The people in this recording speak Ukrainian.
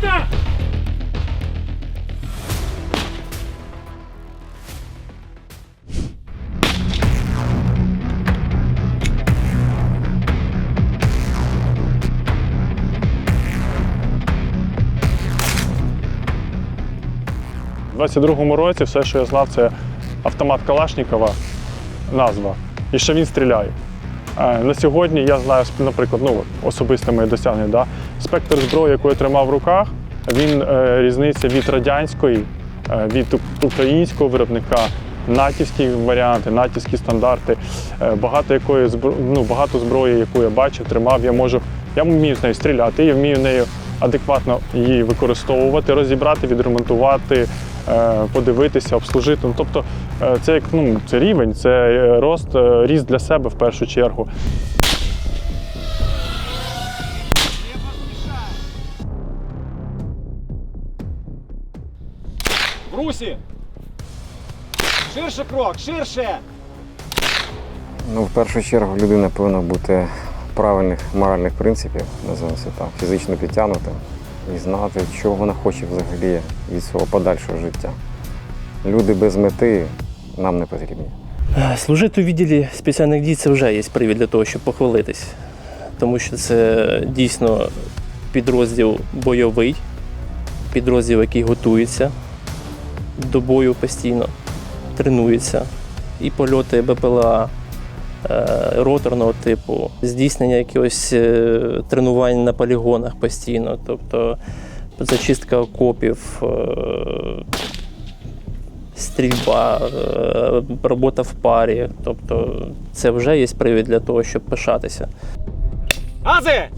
Граната! У 22-му році все, що я знав, це автомат Калашнікова, назва, і що він стріляє. Е, на сьогодні я знаю, наприклад, ну особисте моє досягнення. Спектр зброї, яку я тримав в руках, він е, різниця від радянської, е, від українського виробника, натівські варіанти, натівські стандарти. Е, багато якої ну, багато зброї, яку я бачив, тримав, я можу. Я вмію з нею стріляти, я вмію нею адекватно її використовувати, розібрати, відремонтувати, подивитися, обслужити. Ну, тобто це як ну, це рівень, це рост, ріст для себе в першу чергу. В русі! Ширше крок, ширше! Ну, в першу чергу людина повинна бути правильних моральних принципів, називаємо це так, фізично підтягнутим і знати, чого вона хоче взагалі від свого подальшого життя. Люди без мети нам не потрібні. Е, Служити у відділі спеціальних дій це вже є привід для того, щоб похвалитись. Тому що це дійсно підрозділ бойовий, підрозділ, який готується до бою постійно, тренується. І польоти БПЛА е, роторного типу, здійснення якихось е, тренувань на полігонах постійно, тобто зачистка окопів, е, стрільба, робота в парі. Тобто це вже є привід для того, щоб пишатися. Ази!